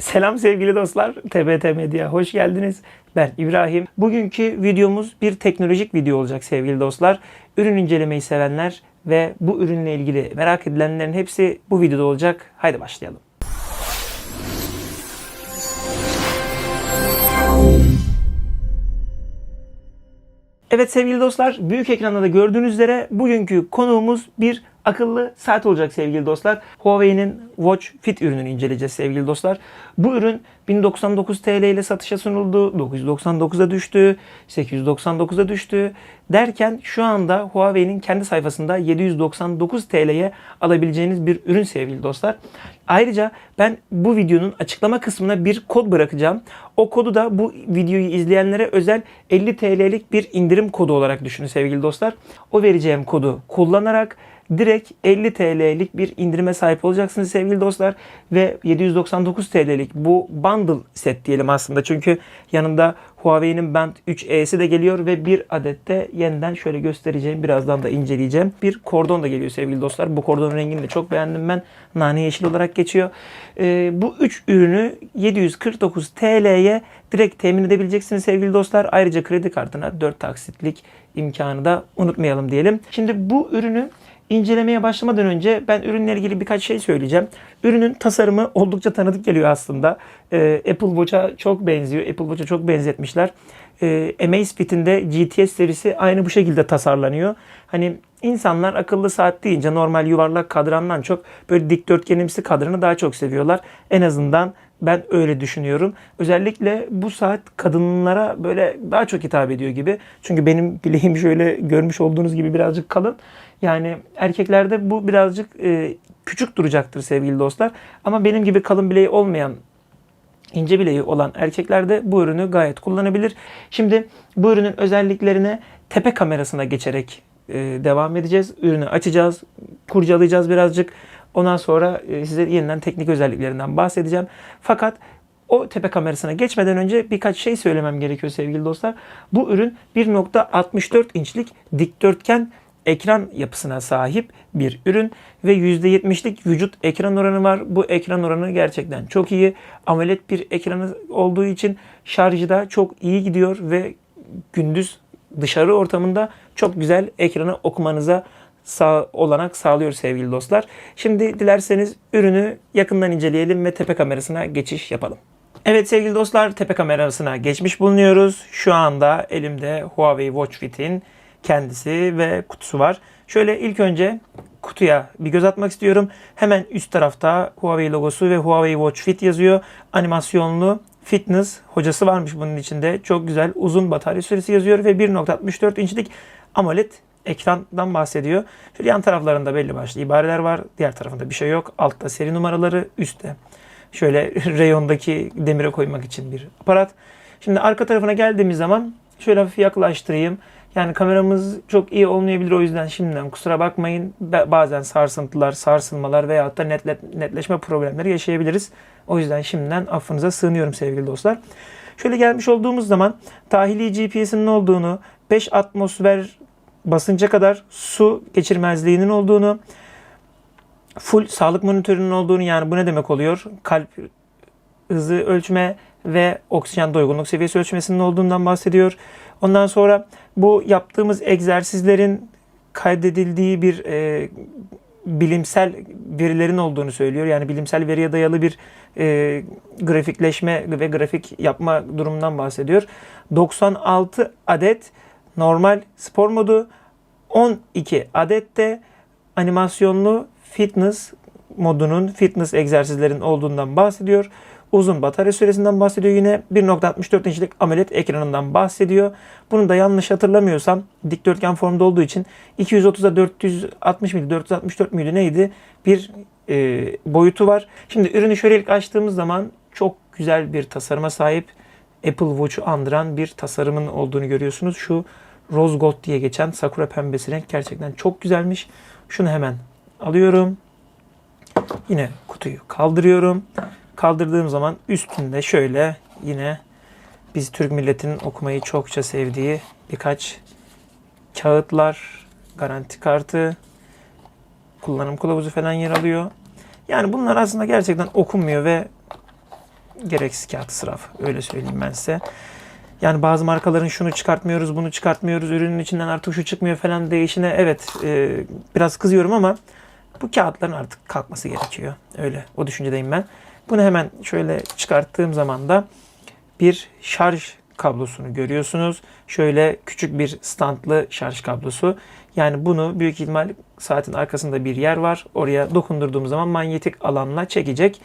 Selam sevgili dostlar. TBT Medya hoş geldiniz. Ben İbrahim. Bugünkü videomuz bir teknolojik video olacak sevgili dostlar. Ürün incelemeyi sevenler ve bu ürünle ilgili merak edilenlerin hepsi bu videoda olacak. Haydi başlayalım. Evet sevgili dostlar, büyük ekranda da gördüğünüz üzere bugünkü konuğumuz bir akıllı saat olacak sevgili dostlar. Huawei'nin Watch Fit ürününü inceleyeceğiz sevgili dostlar. Bu ürün 1099 TL ile satışa sunuldu, 999'a düştü, 899'a düştü derken şu anda Huawei'nin kendi sayfasında 799 TL'ye alabileceğiniz bir ürün sevgili dostlar. Ayrıca ben bu videonun açıklama kısmına bir kod bırakacağım. O kodu da bu videoyu izleyenlere özel 50 TL'lik bir indirim kodu olarak düşünün sevgili dostlar. O vereceğim kodu kullanarak direkt 50 TL'lik bir indirime sahip olacaksınız sevgili dostlar. Ve 799 TL'lik bu bundle set diyelim aslında. Çünkü yanında Huawei'nin Band 3E'si de geliyor ve bir adet de yeniden şöyle göstereceğim. Birazdan da inceleyeceğim. Bir kordon da geliyor sevgili dostlar. Bu kordonun rengini de çok beğendim ben. Nane yeşil olarak geçiyor. Ee, bu 3 ürünü 749 TL'ye direkt temin edebileceksiniz sevgili dostlar. Ayrıca kredi kartına 4 taksitlik imkanı da unutmayalım diyelim. Şimdi bu ürünü incelemeye başlamadan önce ben ürünle ilgili birkaç şey söyleyeceğim. Ürünün tasarımı oldukça tanıdık geliyor aslında. Ee, Apple Watch'a çok benziyor. Apple Watch'a çok benzetmişler. Ee, Amazfit'in de GTS serisi aynı bu şekilde tasarlanıyor. Hani insanlar akıllı saat deyince normal yuvarlak kadrandan çok böyle dikdörtgenimsi kadranı daha çok seviyorlar. En azından ben öyle düşünüyorum. Özellikle bu saat kadınlara böyle daha çok hitap ediyor gibi. Çünkü benim bileğim şöyle görmüş olduğunuz gibi birazcık kalın. Yani erkeklerde bu birazcık e, küçük duracaktır sevgili dostlar. Ama benim gibi kalın bileği olmayan ince bileği olan erkeklerde bu ürünü gayet kullanabilir. Şimdi bu ürünün özelliklerine tepe kamerasına geçerek e, devam edeceğiz. Ürünü açacağız, kurcalayacağız birazcık. Ondan sonra e, size yeniden teknik özelliklerinden bahsedeceğim. Fakat o tepe kamerasına geçmeden önce birkaç şey söylemem gerekiyor sevgili dostlar. Bu ürün 1.64 inçlik dikdörtgen ekran yapısına sahip bir ürün ve %70'lik vücut ekran oranı var. Bu ekran oranı gerçekten çok iyi. AMOLED bir ekranı olduğu için şarjı da çok iyi gidiyor ve gündüz dışarı ortamında çok güzel ekranı okumanıza sağ, olanak sağlıyor sevgili dostlar. Şimdi dilerseniz ürünü yakından inceleyelim ve tepe kamerasına geçiş yapalım. Evet sevgili dostlar tepe kamerasına geçmiş bulunuyoruz. Şu anda elimde Huawei Watch Fit'in kendisi ve kutusu var. Şöyle ilk önce kutuya bir göz atmak istiyorum. Hemen üst tarafta Huawei logosu ve Huawei Watch Fit yazıyor. Animasyonlu fitness hocası varmış bunun içinde. Çok güzel uzun batarya süresi yazıyor ve 1.64 inçlik AMOLED ekrandan bahsediyor. Şöyle yan taraflarında belli başlı ibareler var. Diğer tarafında bir şey yok. Altta seri numaraları, üstte şöyle reyondaki demire koymak için bir aparat. Şimdi arka tarafına geldiğimiz zaman şöyle hafif yaklaştırayım. Yani kameramız çok iyi olmayabilir o yüzden şimdiden kusura bakmayın. Bazen sarsıntılar, sarsılmalar veyahut da netle, netleşme problemleri yaşayabiliriz. O yüzden şimdiden affınıza sığınıyorum sevgili dostlar. Şöyle gelmiş olduğumuz zaman tahili GPS'inin olduğunu, 5 atmosfer basınca kadar su geçirmezliğinin olduğunu, full sağlık monitörünün olduğunu yani bu ne demek oluyor? Kalp hızı ölçme ve oksijen doygunluk seviyesi ölçmesinin olduğundan bahsediyor. Ondan sonra bu yaptığımız egzersizlerin kaydedildiği bir e, bilimsel verilerin olduğunu söylüyor. Yani bilimsel veriye dayalı bir e, grafikleşme ve grafik yapma durumundan bahsediyor. 96 adet normal spor modu, 12 adet de animasyonlu fitness modunun fitness egzersizlerin olduğundan bahsediyor. Uzun batarya süresinden bahsediyor yine. 1.64 inçlik AMOLED ekranından bahsediyor. Bunu da yanlış hatırlamıyorsam dikdörtgen formda olduğu için 230'a 460 mıydı 464 müydü neydi bir e, boyutu var. Şimdi ürünü şöyle ilk açtığımız zaman çok güzel bir tasarıma sahip. Apple Watch'u andıran bir tasarımın olduğunu görüyorsunuz. Şu Rose Gold diye geçen Sakura pembesi renk gerçekten çok güzelmiş. Şunu hemen alıyorum. Yine kutuyu kaldırıyorum. Kaldırdığım zaman üstünde şöyle yine biz Türk milletinin okumayı çokça sevdiği birkaç kağıtlar, garanti kartı, kullanım kılavuzu falan yer alıyor. Yani bunlar aslında gerçekten okunmuyor ve gereksiz kağıt israf. Öyle söyleyeyim ben size. Yani bazı markaların şunu çıkartmıyoruz, bunu çıkartmıyoruz, ürünün içinden artık şu çıkmıyor falan değişine evet e, biraz kızıyorum ama bu kağıtların artık kalkması gerekiyor. Öyle o düşüncedeyim ben. Bunu hemen şöyle çıkarttığım zaman da bir şarj kablosunu görüyorsunuz. Şöyle küçük bir standlı şarj kablosu. Yani bunu büyük ihtimal saatin arkasında bir yer var. Oraya dokundurduğum zaman manyetik alanla çekecek.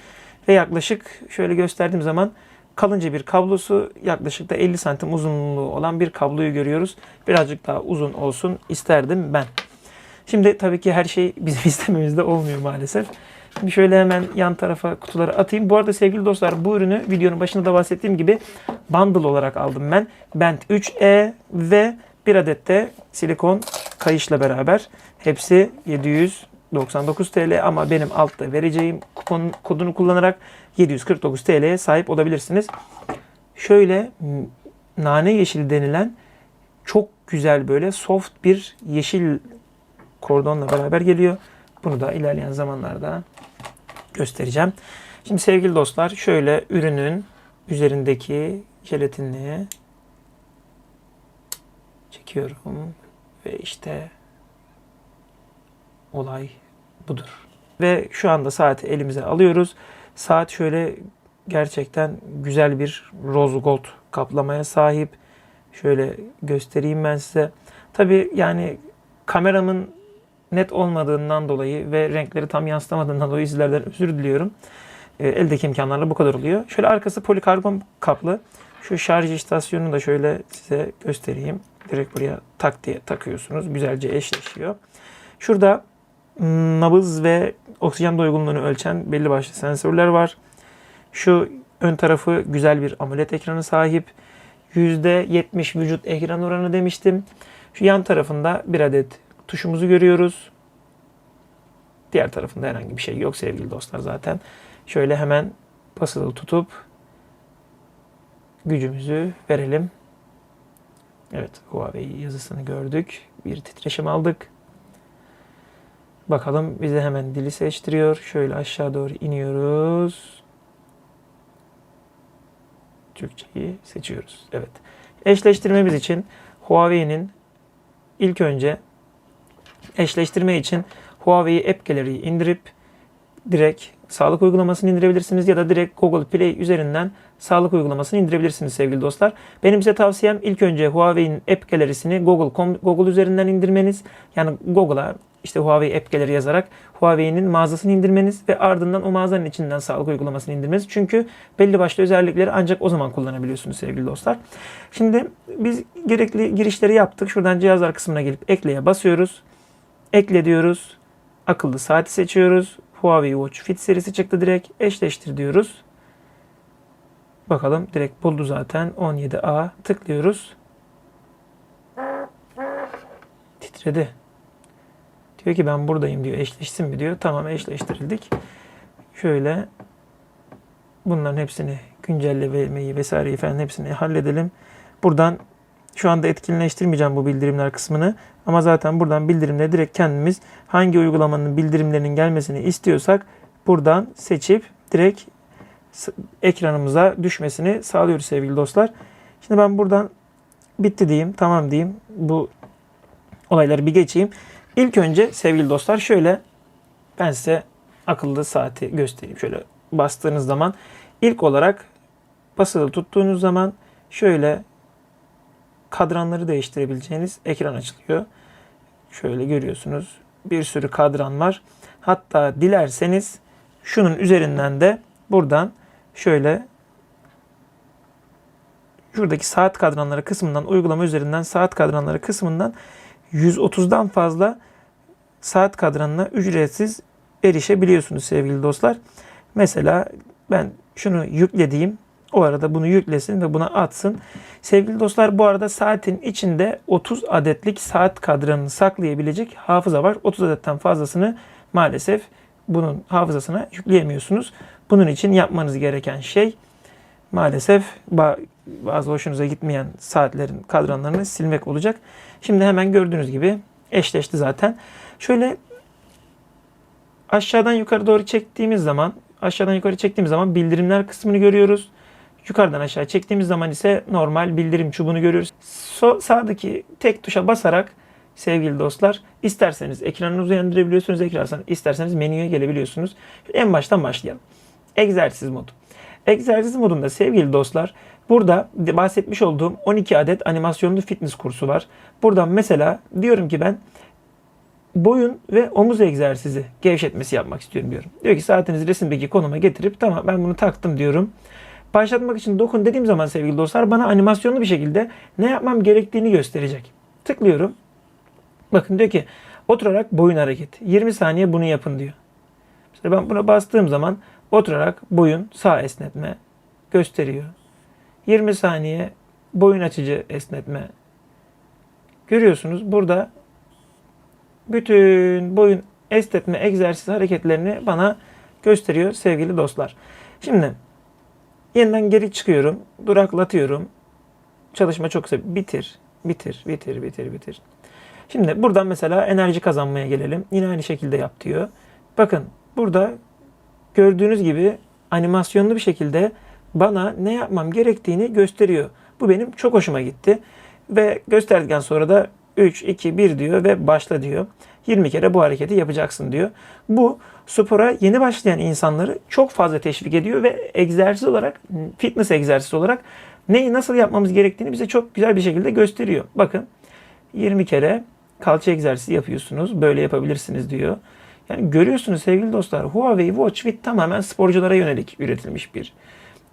Ve yaklaşık şöyle gösterdiğim zaman kalınca bir kablosu yaklaşık da 50 santim uzunluğu olan bir kabloyu görüyoruz. Birazcık daha uzun olsun isterdim ben. Şimdi tabii ki her şey bizim istememizde olmuyor maalesef. Şimdi şöyle hemen yan tarafa kutuları atayım. Bu arada sevgili dostlar bu ürünü videonun başında da bahsettiğim gibi bundle olarak aldım ben. Band 3E ve bir adet de silikon kayışla beraber. Hepsi 799 TL ama benim altta vereceğim kupon kodunu kullanarak 749 TL'ye sahip olabilirsiniz. Şöyle nane yeşil denilen çok güzel böyle soft bir yeşil kordonla beraber geliyor. Bunu da ilerleyen zamanlarda göstereceğim. Şimdi sevgili dostlar şöyle ürünün üzerindeki jelatinliği çekiyorum ve işte olay budur. Ve şu anda saati elimize alıyoruz. Saat şöyle gerçekten güzel bir rose gold kaplamaya sahip. Şöyle göstereyim ben size. Tabi yani kameramın net olmadığından dolayı ve renkleri tam yansıtamadığından dolayı sizlerden özür diliyorum. E, eldeki imkanlarla bu kadar oluyor. Şöyle arkası polikarbon kaplı. Şu şarj istasyonunu da şöyle size göstereyim. Direkt buraya tak diye takıyorsunuz. Güzelce eşleşiyor. Şurada nabız ve oksijen doygunluğunu ölçen belli başlı sensörler var. Şu ön tarafı güzel bir AMOLED ekranı sahip. %70 vücut ekran oranı demiştim. Şu yan tarafında bir adet tuşumuzu görüyoruz. Diğer tarafında herhangi bir şey yok sevgili dostlar zaten. Şöyle hemen basılı tutup gücümüzü verelim. Evet Huawei yazısını gördük. Bir titreşim aldık. Bakalım bize hemen dili seçtiriyor. Şöyle aşağı doğru iniyoruz. Türkçeyi seçiyoruz. Evet. Eşleştirmemiz için Huawei'nin ilk önce eşleştirme için Huawei App Gallery'yi indirip direkt sağlık uygulamasını indirebilirsiniz ya da direkt Google Play üzerinden sağlık uygulamasını indirebilirsiniz sevgili dostlar. Benim size tavsiyem ilk önce Huawei'nin App Gallery'sini Google Google üzerinden indirmeniz. Yani Google'a işte Huawei App yazarak Huawei'nin mağazasını indirmeniz ve ardından o mağazanın içinden sağlık uygulamasını indirmeniz. Çünkü belli başlı özellikleri ancak o zaman kullanabiliyorsunuz sevgili dostlar. Şimdi biz gerekli girişleri yaptık. Şuradan cihazlar kısmına gelip ekleye basıyoruz. Ekle diyoruz. Akıllı saati seçiyoruz. Huawei Watch Fit serisi çıktı direkt. Eşleştir diyoruz. Bakalım direkt buldu zaten. 17A tıklıyoruz. Titredi. Diyor ki ben buradayım diyor. Eşleşsin mi diyor. Tamam eşleştirildik. Şöyle bunların hepsini güncellemeyi vesaireyi falan hepsini halledelim. Buradan şu anda etkinleştirmeyeceğim bu bildirimler kısmını. Ama zaten buradan bildirimle direkt kendimiz hangi uygulamanın bildirimlerinin gelmesini istiyorsak buradan seçip direkt ekranımıza düşmesini sağlıyoruz sevgili dostlar. Şimdi ben buradan bitti diyeyim, tamam diyeyim. Bu olayları bir geçeyim. İlk önce sevgili dostlar şöyle ben size akıllı saati göstereyim. Şöyle bastığınız zaman ilk olarak basılı tuttuğunuz zaman şöyle kadranları değiştirebileceğiniz ekran açılıyor. Şöyle görüyorsunuz. Bir sürü kadran var. Hatta dilerseniz şunun üzerinden de buradan şöyle şuradaki saat kadranları kısmından uygulama üzerinden saat kadranları kısmından 130'dan fazla saat kadranına ücretsiz erişebiliyorsunuz sevgili dostlar. Mesela ben şunu yüklediğim o arada bunu yüklesin ve buna atsın. Sevgili dostlar bu arada saatin içinde 30 adetlik saat kadranını saklayabilecek hafıza var. 30 adetten fazlasını maalesef bunun hafızasına yükleyemiyorsunuz. Bunun için yapmanız gereken şey maalesef bazı hoşunuza gitmeyen saatlerin kadranlarını silmek olacak. Şimdi hemen gördüğünüz gibi eşleşti zaten. Şöyle aşağıdan yukarı doğru çektiğimiz zaman Aşağıdan yukarı çektiğimiz zaman bildirimler kısmını görüyoruz. Yukarıdan aşağı çektiğimiz zaman ise normal bildirim çubuğunu görüyoruz. So, sağdaki tek tuşa basarak sevgili dostlar isterseniz ekranınızı uyandırabiliyorsunuz ekrandan isterseniz menüye gelebiliyorsunuz. En baştan başlayalım. Egzersiz modu. Egzersiz modunda sevgili dostlar burada bahsetmiş olduğum 12 adet animasyonlu fitness kursu var. Buradan mesela diyorum ki ben boyun ve omuz egzersizi gevşetmesi yapmak istiyorum diyorum. Diyor ki saatinizi resimdeki konuma getirip tamam ben bunu taktım diyorum. Başlatmak için dokun dediğim zaman sevgili dostlar bana animasyonlu bir şekilde ne yapmam gerektiğini gösterecek. Tıklıyorum. Bakın diyor ki oturarak boyun hareketi. 20 saniye bunu yapın diyor. Mesela ben buna bastığım zaman oturarak boyun sağ esnetme gösteriyor. 20 saniye boyun açıcı esnetme. Görüyorsunuz burada bütün boyun esnetme egzersiz hareketlerini bana gösteriyor sevgili dostlar. Şimdi yeniden geri çıkıyorum. Duraklatıyorum. Çalışma çok kısa. Bitir. Bitir. Bitir. Bitir. Bitir. Şimdi buradan mesela enerji kazanmaya gelelim. Yine aynı şekilde yap diyor. Bakın burada gördüğünüz gibi animasyonlu bir şekilde bana ne yapmam gerektiğini gösteriyor. Bu benim çok hoşuma gitti. Ve gösterdikten sonra da 3, 2, 1 diyor ve başla diyor. 20 kere bu hareketi yapacaksın diyor. Bu spora yeni başlayan insanları çok fazla teşvik ediyor ve egzersiz olarak, fitness egzersizi olarak neyi nasıl yapmamız gerektiğini bize çok güzel bir şekilde gösteriyor. Bakın 20 kere kalça egzersizi yapıyorsunuz. Böyle yapabilirsiniz diyor. Yani görüyorsunuz sevgili dostlar Huawei Watch Fit tamamen sporculara yönelik üretilmiş bir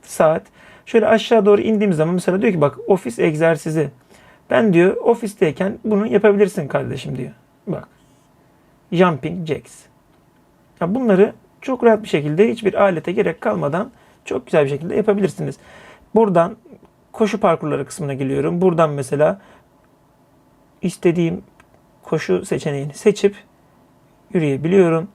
saat. Şöyle aşağı doğru indiğim zaman mesela diyor ki bak ofis egzersizi. Ben diyor ofisteyken bunu yapabilirsin kardeşim diyor. Bak. Jumping jacks. Ya bunları çok rahat bir şekilde hiçbir alete gerek kalmadan çok güzel bir şekilde yapabilirsiniz. Buradan koşu parkurları kısmına geliyorum. Buradan mesela istediğim koşu seçeneğini seçip yürüyebiliyorum.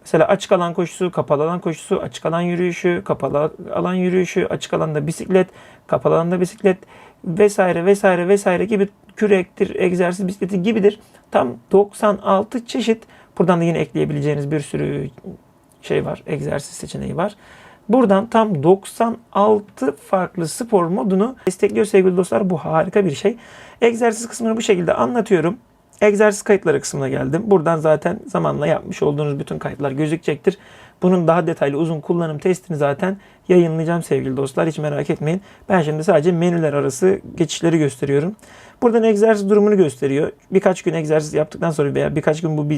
Mesela açık alan koşusu, kapalı alan koşusu, açık alan yürüyüşü, kapalı alan yürüyüşü, açık alanda bisiklet, kapalı alanda bisiklet vesaire vesaire vesaire gibi kürektir, egzersiz bisikleti gibidir. Tam 96 çeşit buradan da yine ekleyebileceğiniz bir sürü şey var, egzersiz seçeneği var. Buradan tam 96 farklı spor modunu destekliyor sevgili dostlar. Bu harika bir şey. Egzersiz kısmını bu şekilde anlatıyorum. Egzersiz kayıtları kısmına geldim. Buradan zaten zamanla yapmış olduğunuz bütün kayıtlar gözükecektir. Bunun daha detaylı uzun kullanım testini zaten yayınlayacağım sevgili dostlar. Hiç merak etmeyin. Ben şimdi sadece menüler arası geçişleri gösteriyorum. Buradan egzersiz durumunu gösteriyor. Birkaç gün egzersiz yaptıktan sonra veya birkaç gün bu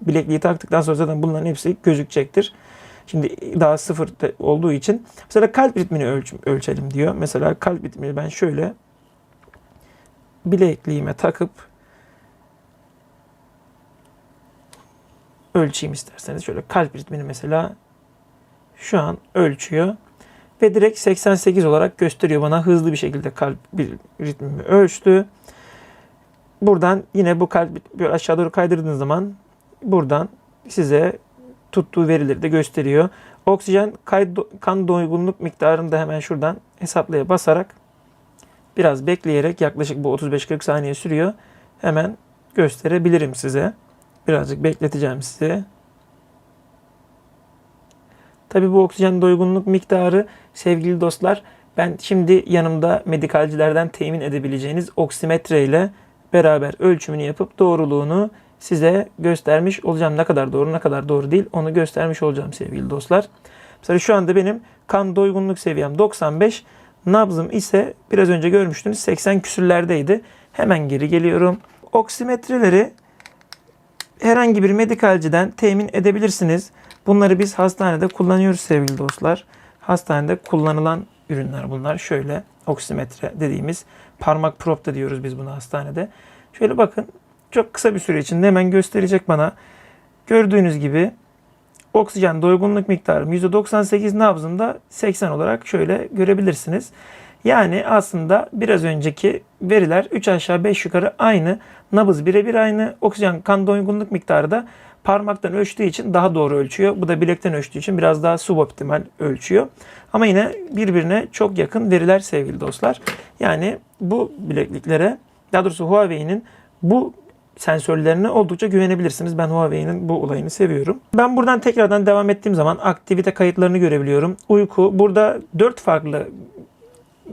bilekliği taktıktan sonra zaten bunların hepsi gözükecektir. Şimdi daha sıfır olduğu için mesela kalp ritmini ölç ölçelim diyor. Mesela kalp ritmini ben şöyle bilekliğime takıp ölçeyim isterseniz. Şöyle kalp ritmini mesela şu an ölçüyor. Ve direkt 88 olarak gösteriyor bana hızlı bir şekilde kalp ritmimi ölçtü. Buradan yine bu kalp böyle aşağı doğru kaydırdığınız zaman buradan size tuttuğu verileri de gösteriyor. Oksijen kan doygunluk miktarını da hemen şuradan hesaplaya basarak biraz bekleyerek yaklaşık bu 35-40 saniye sürüyor. Hemen gösterebilirim size. Birazcık bekleteceğim size. Tabi bu oksijen doygunluk miktarı sevgili dostlar ben şimdi yanımda medikalcilerden temin edebileceğiniz oksimetre ile beraber ölçümünü yapıp doğruluğunu size göstermiş olacağım. Ne kadar doğru ne kadar doğru değil onu göstermiş olacağım sevgili dostlar. Mesela şu anda benim kan doygunluk seviyem 95. Nabzım ise biraz önce görmüştünüz 80 küsürlerdeydi. Hemen geri geliyorum. Oksimetreleri herhangi bir medikalciden temin edebilirsiniz. Bunları biz hastanede kullanıyoruz sevgili dostlar. Hastanede kullanılan ürünler bunlar. Şöyle oksimetre dediğimiz parmak prop da diyoruz biz buna hastanede. Şöyle bakın çok kısa bir süre içinde hemen gösterecek bana. Gördüğünüz gibi oksijen doygunluk miktarım %98 nabzımda 80 olarak şöyle görebilirsiniz. Yani aslında biraz önceki veriler 3 aşağı 5 yukarı aynı. Nabız birebir aynı. Oksijen kan doygunluk miktarı da parmaktan ölçtüğü için daha doğru ölçüyor. Bu da bilekten ölçtüğü için biraz daha suboptimal ölçüyor. Ama yine birbirine çok yakın veriler sevgili dostlar. Yani bu bilekliklere daha doğrusu Huawei'nin bu sensörlerine oldukça güvenebilirsiniz. Ben Huawei'nin bu olayını seviyorum. Ben buradan tekrardan devam ettiğim zaman aktivite kayıtlarını görebiliyorum. Uyku burada 4 farklı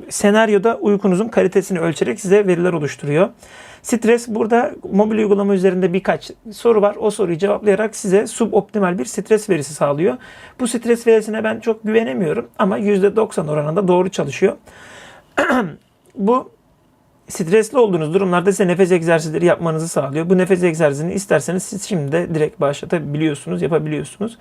senaryoda uykunuzun kalitesini ölçerek size veriler oluşturuyor. Stres burada mobil uygulama üzerinde birkaç soru var. O soruyu cevaplayarak size suboptimal bir stres verisi sağlıyor. Bu stres verisine ben çok güvenemiyorum ama %90 oranında doğru çalışıyor. Bu stresli olduğunuz durumlarda size nefes egzersizleri yapmanızı sağlıyor. Bu nefes egzersizini isterseniz siz şimdi de direkt başlatabiliyorsunuz, yapabiliyorsunuz.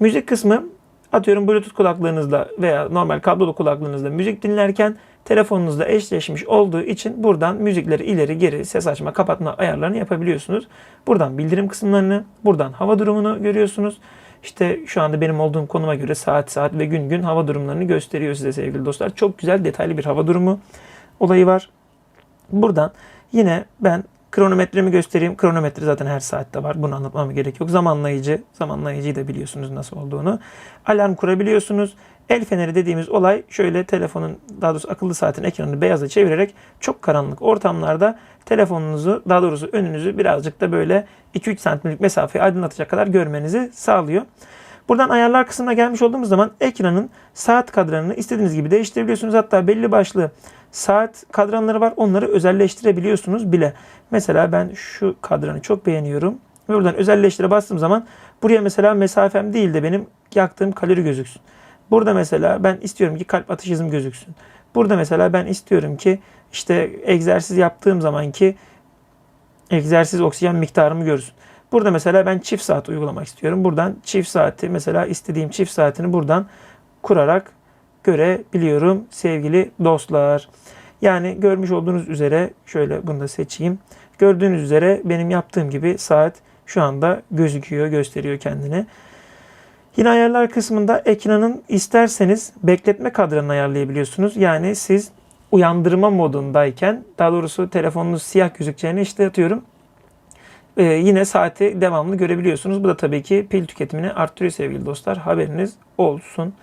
Müzik kısmı atıyorum bluetooth kulaklığınızla veya normal kablolu kulaklığınızla müzik dinlerken telefonunuzla eşleşmiş olduğu için buradan müzikleri ileri geri ses açma kapatma ayarlarını yapabiliyorsunuz. Buradan bildirim kısımlarını, buradan hava durumunu görüyorsunuz. İşte şu anda benim olduğum konuma göre saat saat ve gün gün hava durumlarını gösteriyor size sevgili dostlar. Çok güzel detaylı bir hava durumu olayı var. Buradan yine ben kronometremi göstereyim. Kronometre zaten her saatte var. Bunu anlatmama gerek yok. Zamanlayıcı, zamanlayıcıyı da biliyorsunuz nasıl olduğunu. Alarm kurabiliyorsunuz. El feneri dediğimiz olay şöyle telefonun daha doğrusu akıllı saatin ekranını beyaza çevirerek çok karanlık ortamlarda telefonunuzu daha doğrusu önünüzü birazcık da böyle 2-3 santimlik mesafeyi aydınlatacak kadar görmenizi sağlıyor. Buradan ayarlar kısmına gelmiş olduğumuz zaman ekranın saat kadranını istediğiniz gibi değiştirebiliyorsunuz. Hatta belli başlı saat kadranları var. Onları özelleştirebiliyorsunuz bile. Mesela ben şu kadranı çok beğeniyorum. Ve buradan özelleştire bastığım zaman buraya mesela mesafem değil de benim yaktığım kalori gözüksün. Burada mesela ben istiyorum ki kalp atış hızım gözüksün. Burada mesela ben istiyorum ki işte egzersiz yaptığım zaman ki egzersiz oksijen miktarımı görsün. Burada mesela ben çift saat uygulamak istiyorum. Buradan çift saati mesela istediğim çift saatini buradan kurarak görebiliyorum sevgili dostlar. Yani görmüş olduğunuz üzere şöyle bunu da seçeyim. Gördüğünüz üzere benim yaptığım gibi saat şu anda gözüküyor, gösteriyor kendini. Yine ayarlar kısmında ekranın isterseniz bekletme kadranını ayarlayabiliyorsunuz. Yani siz uyandırma modundayken daha doğrusu telefonunuz siyah gözükeceğini işte atıyorum. Ee, yine saati devamlı görebiliyorsunuz. Bu da tabii ki pil tüketimini arttırıyor sevgili dostlar. Haberiniz olsun.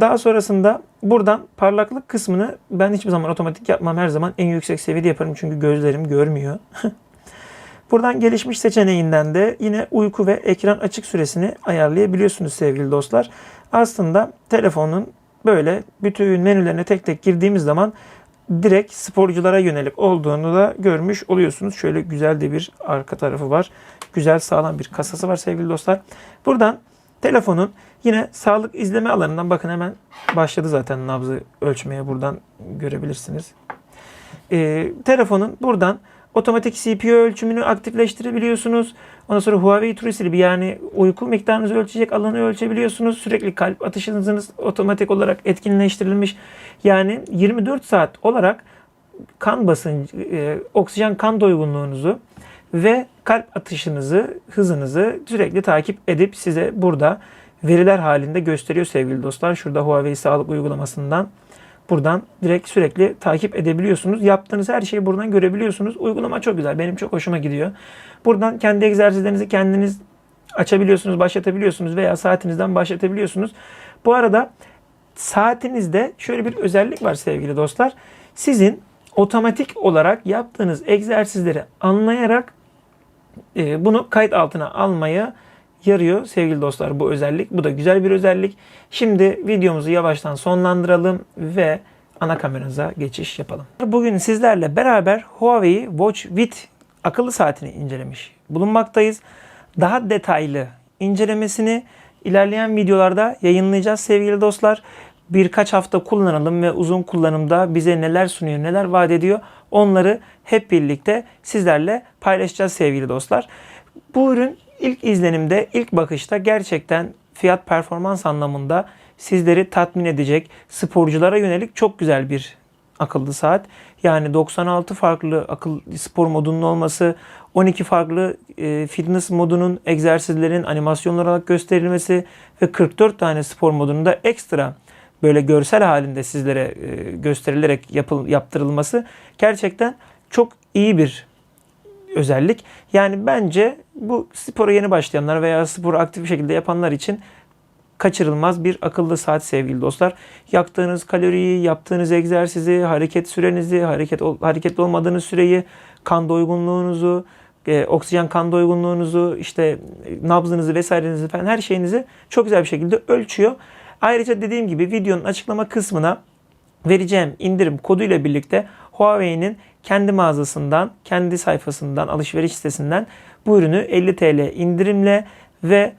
Daha sonrasında buradan parlaklık kısmını ben hiçbir zaman otomatik yapmam. Her zaman en yüksek seviyede yaparım çünkü gözlerim görmüyor. Buradan gelişmiş seçeneğinden de yine uyku ve ekran açık süresini ayarlayabiliyorsunuz sevgili dostlar. Aslında telefonun böyle bütün menülerine tek tek girdiğimiz zaman direkt sporculara yönelik olduğunu da görmüş oluyorsunuz. Şöyle güzel de bir arka tarafı var. Güzel sağlam bir kasası var sevgili dostlar. Buradan telefonun yine sağlık izleme alanından bakın hemen başladı zaten nabzı ölçmeye buradan görebilirsiniz. Ee, telefonun buradan otomatik CPU ölçümünü aktifleştirebiliyorsunuz. Ondan sonra Huawei True yani uyku miktarınızı ölçecek alanı ölçebiliyorsunuz. Sürekli kalp atışınız otomatik olarak etkinleştirilmiş. Yani 24 saat olarak kan basıncı, e, oksijen kan doygunluğunuzu ve kalp atışınızı, hızınızı sürekli takip edip size burada veriler halinde gösteriyor sevgili dostlar. Şurada Huawei sağlık uygulamasından buradan direkt sürekli takip edebiliyorsunuz. Yaptığınız her şeyi buradan görebiliyorsunuz. Uygulama çok güzel. Benim çok hoşuma gidiyor. Buradan kendi egzersizlerinizi kendiniz açabiliyorsunuz, başlatabiliyorsunuz veya saatinizden başlatabiliyorsunuz. Bu arada saatinizde şöyle bir özellik var sevgili dostlar. Sizin otomatik olarak yaptığınız egzersizleri anlayarak e, bunu kayıt altına almaya yarıyor sevgili dostlar bu özellik. Bu da güzel bir özellik. Şimdi videomuzu yavaştan sonlandıralım ve ana kameramıza geçiş yapalım. Bugün sizlerle beraber Huawei Watch Fit akıllı saatini incelemiş bulunmaktayız. Daha detaylı incelemesini ilerleyen videolarda yayınlayacağız sevgili dostlar. Birkaç hafta kullanalım ve uzun kullanımda bize neler sunuyor, neler vaat ediyor onları hep birlikte sizlerle paylaşacağız sevgili dostlar. Bu ürün ilk izlenimde, ilk bakışta gerçekten fiyat performans anlamında sizleri tatmin edecek, sporculara yönelik çok güzel bir akıllı saat. Yani 96 farklı akıl spor modunun olması, 12 farklı e, fitness modunun egzersizlerin animasyon olarak gösterilmesi ve 44 tane spor modunun da ekstra böyle görsel halinde sizlere e, gösterilerek yapıl, yaptırılması gerçekten çok iyi bir özellik. Yani bence bu spora yeni başlayanlar veya sporu aktif bir şekilde yapanlar için kaçırılmaz bir akıllı saat sevgili dostlar. Yaktığınız kaloriyi, yaptığınız egzersizi, hareket sürenizi, hareket hareketli olmadığınız süreyi, kan doygunluğunuzu, e, oksijen kan doygunluğunuzu, işte e, nabzınızı vesairenizi falan her şeyinizi çok güzel bir şekilde ölçüyor. Ayrıca dediğim gibi videonun açıklama kısmına vereceğim indirim koduyla birlikte Huawei'nin kendi mağazasından, kendi sayfasından, alışveriş sitesinden bu ürünü 50 TL indirimle ve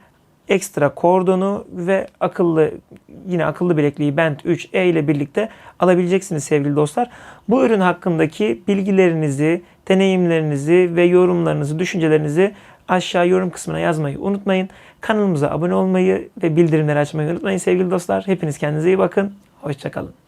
ekstra kordonu ve akıllı yine akıllı bilekliği Band 3e ile birlikte alabileceksiniz sevgili dostlar. Bu ürün hakkındaki bilgilerinizi, deneyimlerinizi ve yorumlarınızı, düşüncelerinizi aşağı yorum kısmına yazmayı unutmayın. Kanalımıza abone olmayı ve bildirimleri açmayı unutmayın sevgili dostlar. Hepiniz kendinize iyi bakın. Hoşçakalın.